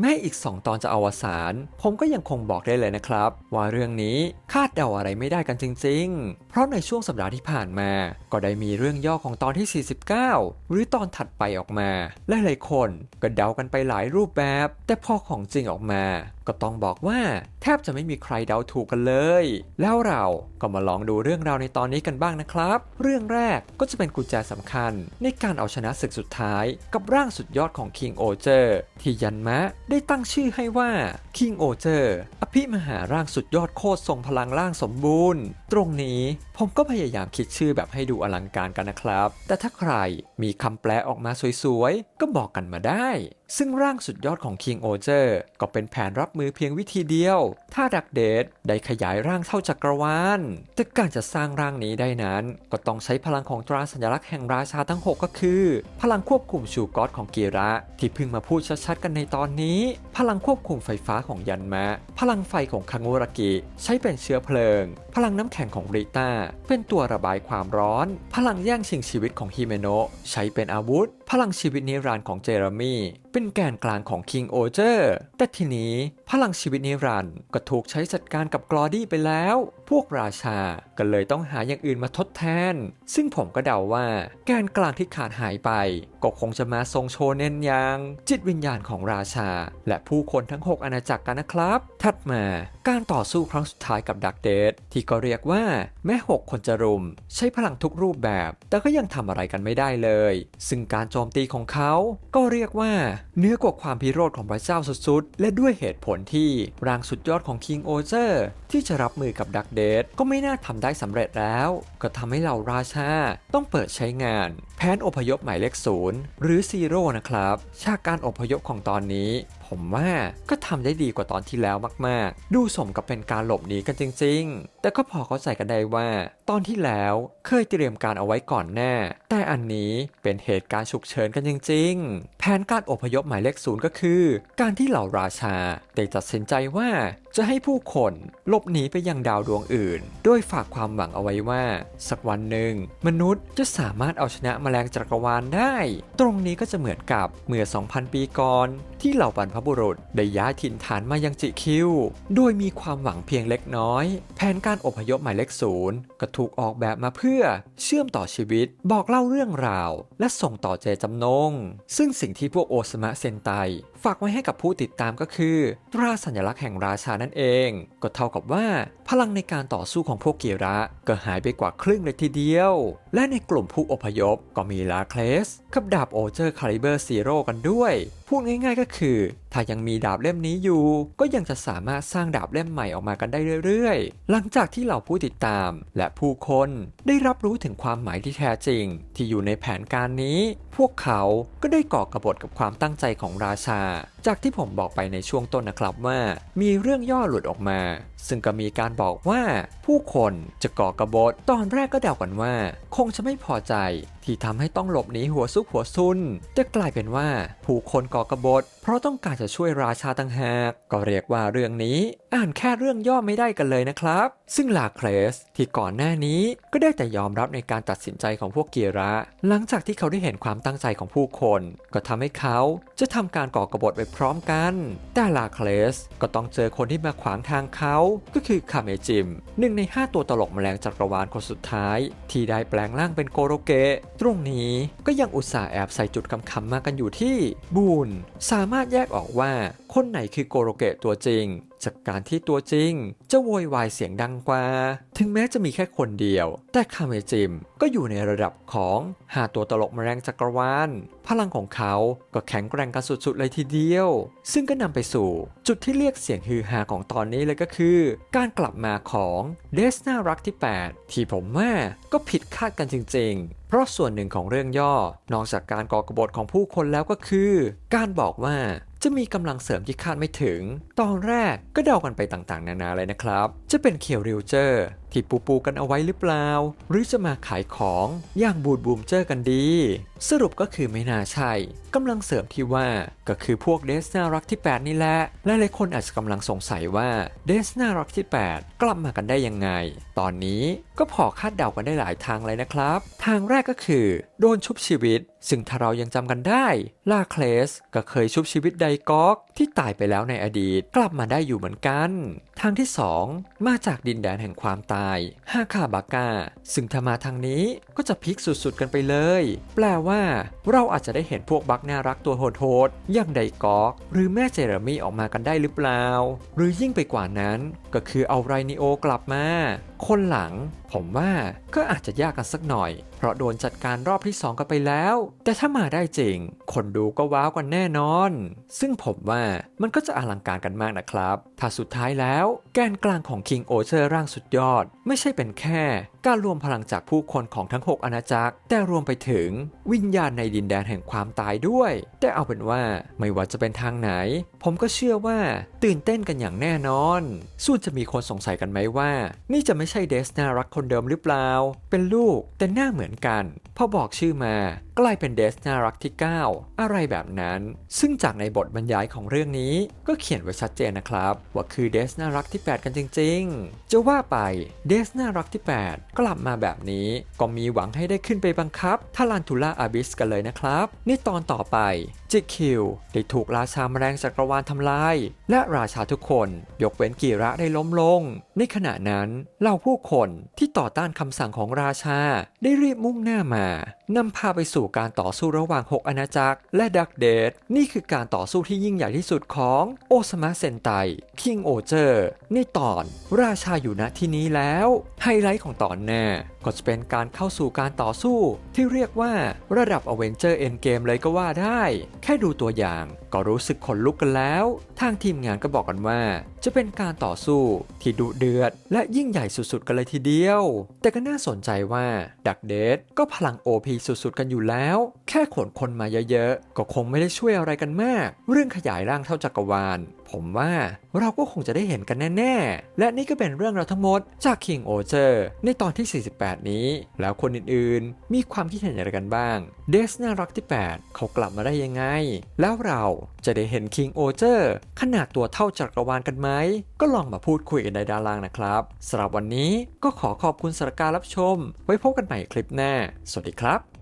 แม้อีก 2 ตอนจะอวสานผมก็ยังคงบอกได้เลยนะครับ ว่าเรื่องนี้คาดเดาอะไรไม่ได้กันจริง ๆ เพราะในช่วงสัปดาห์ที่ผ่านมา ก็ได้มีเรื่องย่อของตอนที่ 49 หรือตอนถัดไปออกมา และหลายคนก็เดากันไปหลายรูปแบบ แต่พอของจริงออกมา ก็ต้องบอกว่า แทบจะไม่มีใครเดาถูกกันเลย แล้วเราก็มาลองดูเรื่องราวในตอนนี้กันบ้างนะครับ เรื่องแรกก็จะเป็นกุญแจสำคัญ ในการเอาชนะศึกสุดท้ายกับร่างสุดยอดของ King o j e r ที่ยันมะได้ตั้งชื่อให้ว่า King o j e r อภิมหาร่างสุดยอดโคตรทรงพลังร่างสมบูรณ์ ตรงนี้ผมก็พยายามคิดชื่อแบบให้ดูอลังการกันนะครับ แต่ถ้าใครมีคำแปลออกมาสวยๆ ก็บอกกันมาได้ ซึ่งร่างสุดยอดของ King o j e r ก็เป็นแผนรับมือเพียงวิธีเดียว ถ้าดักเดทได้ขยายร่างเท่าจักรวาล แต่การจะสร้างร่างนี้ได้นั้น ก็ต้องใช้พลังของตราสัญลักษณ์แห่งราชาทั้ง 6 ก็คือ พลังควบคุมชูกอตของกีระ ที่เพิ่งมาพูดชัดๆกันในตอนนี้ พลังควบคุมไฟฟ้าของยันมะ พลังไฟของคังโอรากิ ใช้เป็นเชื้อเพลิง พลังน้ำแข็งของริต้าเป็นตัวระบายความร้อน พลังแย่งชิงชีวิตของฮิเมโนะใช้เป็นอาวุธ พลังชีวิตนิรันดร์ของเจเรมี่เป็นแกนกลางของคิงโอเจอร์แต่ทีนี้พลังชีวิตนิรันดร์ก็ถูกใช้จัดการกับกลอดี้ไปแล้ว พวกราชาก็เลยต้องหาอย่างอื่นมาทดแทน ซึ่งผมก็เดาว่า แกนกลางที่ขาดหายไป ก็คงจะมาทรงโชเน้นยาง จิตวิญญาณของราชา และผู้คนทั้ง 6 อาณาจักรกันนะครับ ถัดมาการต่อสู้ครั้งสุดท้ายกับดักเดดที่ก็เรียกว่าแม้6คนจะรุม ใช้พลังทุกรูปแบบ แต่ก็ยังทำอะไรกันไม่ได้เลย ซึ่งการโจมตีของเขาก็เรียกว่าเนื้อกว่าความพิโรธของพระเจ้าสุดๆ และด้วยเหตุผลที่ร่างสุดยอดของคิงโอเซอร์ที่จะรับมือกับดักเดดก็ไม่น่าทำได้สำเร็จแล้ว ก็ทำให้เหล่าราชาต้องเปิดใช้งาน แผนอพยพหมายเลขศูนย์หรือซีโร่นะครับ ฉากการอพยพของตอนนี้ ผมว่าก็ทำได้ดีกว่าตอนที่แล้วมากๆ ดูสมกับเป็นการหลบหนีกันจริง ๆ แต่ก็พอเข้าใจกันได้ว่า ตอนที่แล้วเคยเตรียมการเอาไว้ก่อนแน่ แต่อันนี้เป็นเหตุการณ์ฉุกเฉินกันจริง ๆ แผนการอพยพหมายเลขศูนย์ก็คือ การที่เหล่าราชาได้ตัดสินใจว่าจะให้ผู้คนหลบหนีไปยังดาวดวงอื่นโดยฝากความหวังเอาไว้ว่า สักวันหนึ่ง มนุษย์จะสามารถเอาชนะแมลงจักรวาลได้ ตรงนี้ก็จะเหมือนกับเมื่อ 2,000 ปีก่อน ที่เหล่าบรรพบุรุษได้ย้ายถิ่นฐานมายังจิคิว โดยมีความหวังเพียงเล็กน้อย แผนการอพยพหมายเลขศูนย์ก็ถูกออกแบบมาเพื่อเชื่อมต่อชีวิต บอกเล่าเรื่องราว และส่งต่อเจจำนง ซึ่งสิ่งที่พวกโอสมะเซนไตฝากไว้ให้กับผู้ติดตามก็คือ ตราสัญลักษณ์แห่งราชานั่นเอง ก็เท่ากับว่า พลังในการต่อสู้ของพวกเกียระก็หายไปกว่าครึ่งเลยทีเดียวและในกลุ่มผู้อพยพก็มีลาเคลสกับดาบโอเจอร์คาลิเบอร์ซีโร่กันด้วย พูดง่ายๆก็คือ ถ้ายังมีดาบเล่มนี้อยู่ ก็ยังจะสามารถสร้างดาบเล่มใหม่ออกมากันได้เรื่อยๆ หลังจากที่เหล่าผู้ติดตามและผู้คนได้รับรู้ถึงความหมายที่แท้จริง ที่อยู่ในแผนการนี้ พวกเขาก็ได้ก่อกระบฏกับความตั้งใจของราชา จากที่ผมบอกไปในช่วงต้นนะครับว่า มีเรื่องย่อหลุดออกมา ซึ่งก็มีการบอกว่าผู้คนจะก่อกระบฏตอนแรกก็เดากันว่าคงจะไม่พอใจ ที่ทำให้ต้องหลบหนีหัวซุกหัวซุนแต่กลายเป็นว่า ผู้คนก่อกระบฏ เพราะต้องการจะช่วยราชาต่างหาก ก็เรียกว่าเรื่องนี้อ่านแค่เรื่องย่อไม่ได้กันเลยนะครับ ซึ่งลาเคลสที่ก่อนหน้านี้ก็ได้แต่ยอมรับในการตัดสินใจของพวกเกียระ หลังจากที่เขาได้เห็นความตั้งใจของผู้คน ก็ทำให้เขาจะทำการก่อกบฏไปพร้อมกัน แต่ลาเคลสก็ต้องเจอคนที่มาขวางทางเขา ก็คือคาเมจิมหนึ่งใน 5 ตัวตลกแมลงจักรวาลคนสุดท้าย ที่ได้แปลงร่างเป็นโกโรเกะตรงนี้ก็ยังอุตส่าห์แอบใส่จุดคำๆมากันอยู่ที่บูนสามารถแยกออกว่า คนไหนคือโกโรเกะตัวจริง จากการที่ตัวจริง จะโวยวายเสียงดังกว่า ถึงแม้จะมีแค่คนเดียว แต่คาเมจิมก็อยู่ในระดับของหาตัวตลกแมลงจักรวาลพลังของเขาก็แข็งแกร่งกันสุดๆเลยทีเดียว ซึ่งก็นำไปสู่จุดที่เรียกเสียงฮือฮาของตอนนี้เลยก็คือ การกลับมาของเดสน่ารักที่ 8 ที่ผมว่าก็ผิดคาดกันจริง ๆ เพราะส่วนหนึ่งของเรื่องย่อนอกจากการก่อกบฏของผู้คนแล้วก็คือ การบอกว่า จะมีกำลังเสริมที่คาดไม่ถึง ตอนแรกก็เดากันไปต่างๆ นานาเลยนะครับ จะเป็นเคียวริวเจอร์ ที่ปูปูกันเอาไว้หรือเปล่า หรือจะมาขายของอย่างบูดบูมเจอกันดี สรุปก็คือไม่น่าใช่กำลังเสริมที่ว่าก็คือพวกเดสน่ารักที่ 8 นี่แหละและหลายคนอาจจะกำลังสงสัยว่าเดสน่ารักที่ 8 กลับมากันได้ยังไง ตอนนี้ก็พอคาดเดากันได้หลายทางเลยนะครับ ทางแรกก็คือ โดนชุบชีวิต ซึ่งถ้าเรายังจำกันได้ลาเคลสก็เคยชุบชีวิตไดกอกที่ตายไปแล้วในอดีต กลับมาได้อยู่เหมือนกัน ทางที่ 2 มาจากดินแดนแห่งความตายฮาคาบากาซึ่งถ้ามาทางนี้ก็จะพลิกสุดๆกันไปเลย แปลว่าเราอาจจะได้เห็นพวกบักน่ารักตัวโหดๆอย่างไดกอก หรือแม่เจเรมี่ออกมากันได้หรือเปล่า หรือยิ่งไปกว่านั้น ก็คือเอาไรนิโอกลับมา คนหลัง ผมว่าก็อาจจะยากกันสักหน่อย เพราะโดนจัดการรอบที่ 2 กันไปแล้ว แต่ถ้ามาได้จริง คนดูก็ว้าวกันแน่นอน ซึ่งผมว่ามันก็จะอลังการกันมากนะครับ ถ้าสุดท้ายแล้ว แกนกลางของ King o c h e r ร่างสุดยอด ไม่ใช่เป็นแค่ การรวมพลังจากผู้คนของทั้ง 6 อาณาจักร แต่รวมไปถึงวิญญาณในดินแดนแห่งความตายด้วย แต่เอาเป็นว่าไม่ว่าจะเป็นทางไหน ผมก็เชื่อว่าตื่นเต้นกันอย่างแน่นอนส่วนจะมีคนสงสัยกันไหมว่า นี่จะไม่ใช่เดสนารักคนเดิมหรือเปล่า เป็นลูกแต่หน้าเหมือนกัน พอบอกชื่อมากลายเป็นเดสนารักที่ 9 อะไรแบบนั้น ซึ่งจากในบทบรรยายของเรื่องนี้ก็เขียนไว้ชัดเจนนะครับ ว่าคือเดสนารักที่ 8 กันจริง ๆ จะว่าไปเดสนารักที่ 8 กลับมาแบบนี้ ก็มีหวังให้ได้ขึ้นไปบังคับทารันทูล่าอาบิสกันเลยนะครับ ในตอนต่อไปจิคิวได้ถูกราชาแมลงจักรวาลทำลาย และราชาทุกคนยกเว้นกีระได้ล้มลง ในขณะนั้นเหล่าผู้คนที่ต่อต้านคำสั่งของราชาได้รีบมุ่งหน้ามานำพาไปสู่การต่อสู้ระหว่าง 6 อาณาจักร และดักเดดนี่คือการต่อสู้ที่ยิ่งใหญ่ที่สุดของโอซามะเซนไตคิงโอเจอร์ในตอน ราชาอยู่ณที่นี้แล้ว ไฮไลท์ของตอนหน้ก็จะเป็นการเข้าสู่การต่อสู้ ที่เรียกว่าระดับอเวนเจอร์เอ็นเกมเลยก็ว่าได้ แค่ดูตัวอย่างก็รู้สึกขนลุกกันแล้ว ทางทีมงานก็บอกกันว่า จะเป็นการต่อสู้ที่ดุเดือด และยิ่งใหญ่สุดๆ กันเลยทีเดียว แต่ก็น่าสนใจว่าดักเดดก็พลัง OP สุดๆ กันอยู่แล้ว แค่ขนคนมาเยอะๆ ก็คงไม่ได้ช่วยอะไรกันมาก เรื่องขยายร่างเท่าจักรวาล ผมว่าเราก็คงจะได้เห็นกันแน่ๆ และนี่ก็เป็นเรื่องเราทั้งหมดจาก King o c h e r ในตอนที่ 48 นี้ แล้วคนอื่นๆ มีความคิดเห็นอย่างไรกันบ้าง เดสน่ารักที่ 8 เขากลับมาได้ยังไง แล้วเราจะได้เห็น King o c h e r ขนาดตัวเท่าจักรวาลกันไหม ก็ลองมาพูดคุยกันในด้านล่างนะครับสำหรับวันนี้ก็ขอขอบคุณสำหรับการรับชม ไว้พบกันใหม่คลิปหน้า สวัสดีครับ